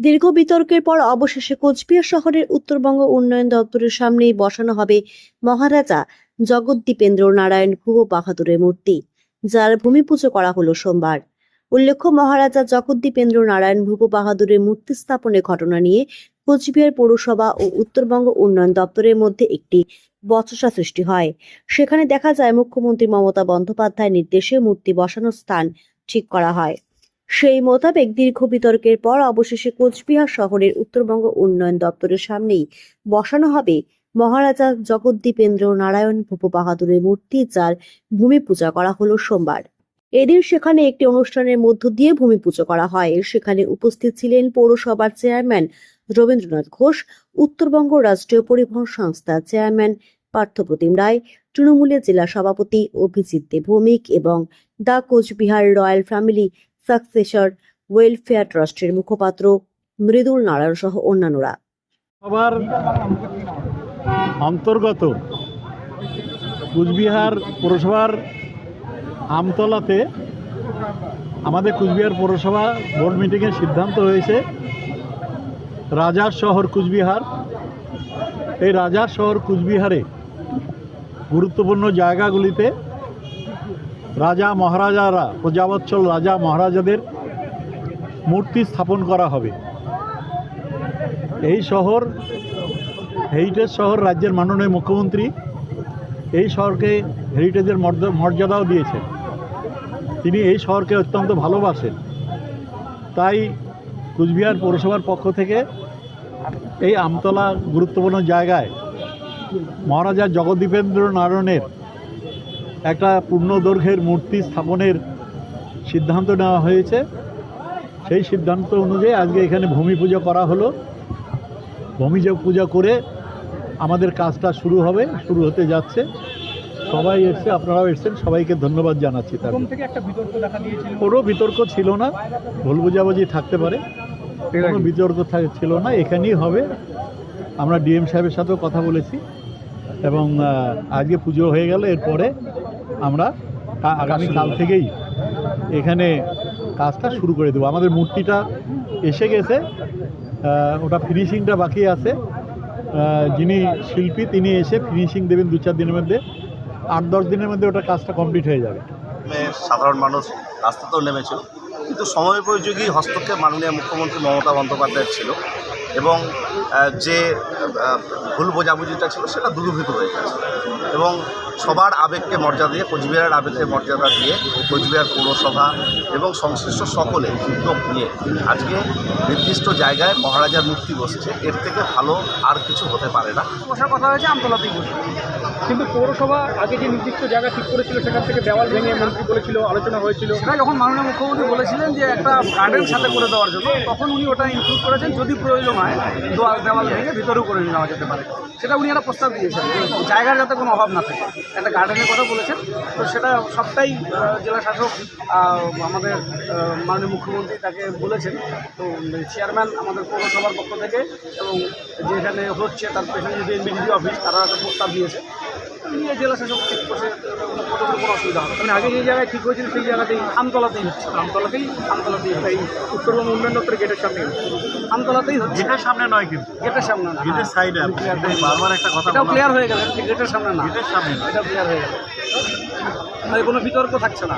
দীর্ঘ বিতর্কের পর অবশেষে কোচবিহার শহরের উত্তরবঙ্গ উন্নয়ন দপ্তরের সামনেই বসানো হবে মহারাজা জগদ্দীপেন্দ্র নারায়ণ ভুব বাহাদুরের মূর্তি, যার ভূমি পুজো করা হলো সোমবার। উল্লেখ্য, মহারাজা জগদ্দীপেন্দ্র নারায়ণ ভূপ বাহাদুরের মূর্তি স্থাপনের ঘটনা নিয়ে কোচবিহার পৌরসভা ও উত্তরবঙ্গ উন্নয়ন দপ্তরের মধ্যে একটি বচসা সৃষ্টি হয়। সেখানে দেখা যায়, মুখ্যমন্ত্রী মমতা বন্দ্যোপাধ্যায়ের নির্দেশে মূর্তি বসানোর স্থান ঠিক করা হয়। সেই মোতাবেক দীর্ঘ বিতর্কের পর অবশেষে কোচবিহার শহরের উত্তরবঙ্গ উন্নয়ন দপ্তরের সামনেই বসানো হবে মহারাজা জগদ্দীপেন্দ্র নারায়ণ ভূপ বাহাদুরের মূর্তি, যার ভূমি পূজা করা হলো সোমবার। এদিন সেখানে একটি অনুষ্ঠানের মধ্য দিয়ে ভূমি পুজো করা হয়। সেখানে উপস্থিত ছিলেন পৌরসভার চেয়ারম্যান রবীন্দ্রনাথ ঘোষ, উত্তরবঙ্গ রাষ্ট্রীয় পরিবহন সংস্থা চেয়ারম্যান পার্থপ্রতিম রায়, তৃণমূলের জেলা সভাপতি অভিজিৎ দে ভৌমিক এবং the Coochbehar royal family successor welfare ট্রাস্টের মুখপাত্র মৃদুল নারায়ণ সহ অন্যান্যরা। সবার অন্তর্গত কুচবিহার পৌরসভার আমতলাতে আমাদের কুচবিহার পৌরসভা বোর্ড মিটিংয়ের সিদ্ধান্ত হয়েছে। রাজার শহর কুচবিহার। এই রাজার শহর কুচবিহারে গুরুত্বপূর্ণ জায়গাগুলিতে রাজা মহারাজারা প্রজাবৎসল রাজা মহারাজাদের মূর্তি স্থাপন করা হবে। এই শহর হেরিটেজ শহর রাজ্যের মাননীয় মুখ্যমন্ত্রী এই শহরকে হেরিটেজের মর্য- মর্যাদাও দিয়েছেন। তিনি এই শহরকে অত্যন্ত ভালোবাসেন। তাই কুচবিহার পৌরসভার পক্ষ থেকে এই আমতলা গুরুত্বপূর্ণ জায়গায় মহারাজা জগদ্দীপেন্দ্র নারায়ণের একটা পূর্ণদৈর্ঘ্যের মূর্তি স্থাপনের সিদ্ধান্ত নেওয়া হয়েছে। সেই সিদ্ধান্ত অনুযায়ী আজকে এখানে ভূমি পুজো করা হলো। ভূমি পূজা করে আমাদের কাজটা শুরু হবে শুরু হতে যাচ্ছে। সবাই এসছে আপনারাও এসছেন সবাইকে ধন্যবাদ জানাচ্ছি তার কোনো বিতর্ক ছিল না ভুল বুঝাবুঝি থাকতে পারে। কোনো বিতর্ক ছিল না এখানেই হবে। আমরা ডিএম সাহেবের সাথেও কথা বলেছি। এবং আজকে পুজো হয়ে গেল এরপরে আমরা কা- আগামী কাল থেকেই এখানে কাজটা শুরু করে দেবো। আমাদের মূর্তিটা এসে গেছে ওটা ফিনিশিংটা বাকি আছে। যিনি শিল্পী তিনি এসে ফিনিশিং দেবেন দু চার দিনের মধ্যে। আট দশ দিনের মধ্যে ওটা কাজটা কমপ্লিট হয়ে যাবে। সাধারণ মানুষ রাস্তাতেও নেমেছিল। কিন্তু সময়োপযোগী হস্তক্ষেপ মাননীয় মুখ্যমন্ত্রী মমতা বন্দ্যোপাধ্যায়ের ছিল। এবং যে ভুল বোঝাবুঝিটা ছিল সেটা দূরীভূত হয়ে গেছে। এবং সবার আবেগকে মর্যাদা দিয়ে কোচবিহারের আবেগকে মর্যাদা দিয়ে কোচবিহার পৌরসভা এবং সংশ্লিষ্ট সকলে উদ্যোগ নিয়ে আজকে নির্দিষ্ট জায়গায় মহারাজার মূর্তি বসছে। এর থেকে ভালো আর কিছু হতে পারে না। বসার কথা হয়েছে আমতলাতেই বসে। কিন্তু পৌরসভা আগে যে নির্দিষ্ট জায়গা ঠিক করেছিল সেখান থেকে দেওয়াল ভেঙে মন্ত্রী বলেছিল আলোচনা হয়েছিল। সেটা যখন মাননীয় মুখ্যমন্ত্রী বলেছিলেন যে একটা গার্ডেন সাথে করে দেওয়ার জন্য তখন উনি ওটা ইনক্লুড করেছেন যদি প্রয়োজন হয় দোয়াল দেওয়াল ভেঙে ভিতরেও করে নেওয়া যেতে পারে। সেটা উনি একটা প্রস্তাব দিয়েছেন জায়গার যাতে কোনো অভাব না থাকে। একটা গার্ডেনের কথা বলেছেন। তো সেটা সবটাই জেলা শাসক আমাদের মাননীয় মুখ্যমন্ত্রী তাকে বলেছেন। তো চেয়ারম্যান আমাদের পৌরসভার পক্ষ থেকে এবং যেখানে হচ্ছে তার পেছনে যদি এমবিডিডি অফিস তারা একটা প্রস্তাব দিয়েছে। নিয়ে জেলা শাসক ঠিক বসে কোনো অসুবিধা হবে মানে আগে যে জায়গায় ঠিক হয়েছিল সেই জায়গাতেই আমতলাতেই হচ্ছে। আমতলাতেই? আমতলাতেই। এই উত্তরবঙ্গ উন্নয়ন দপ্তরের গেটের সামনে আমতলাতেই হচ্ছে। গেটের সামনে নয় কিন্তু। গেটের সামনে না। গেটের সাইডে বারবার একটা কথা এটাও ক্লিয়ার হয়ে গেল গেটের সামনে না। গেটের সামনে এটাও ক্লিয়ার হয়ে গেল কোনো বিতর্ক থাকছে না।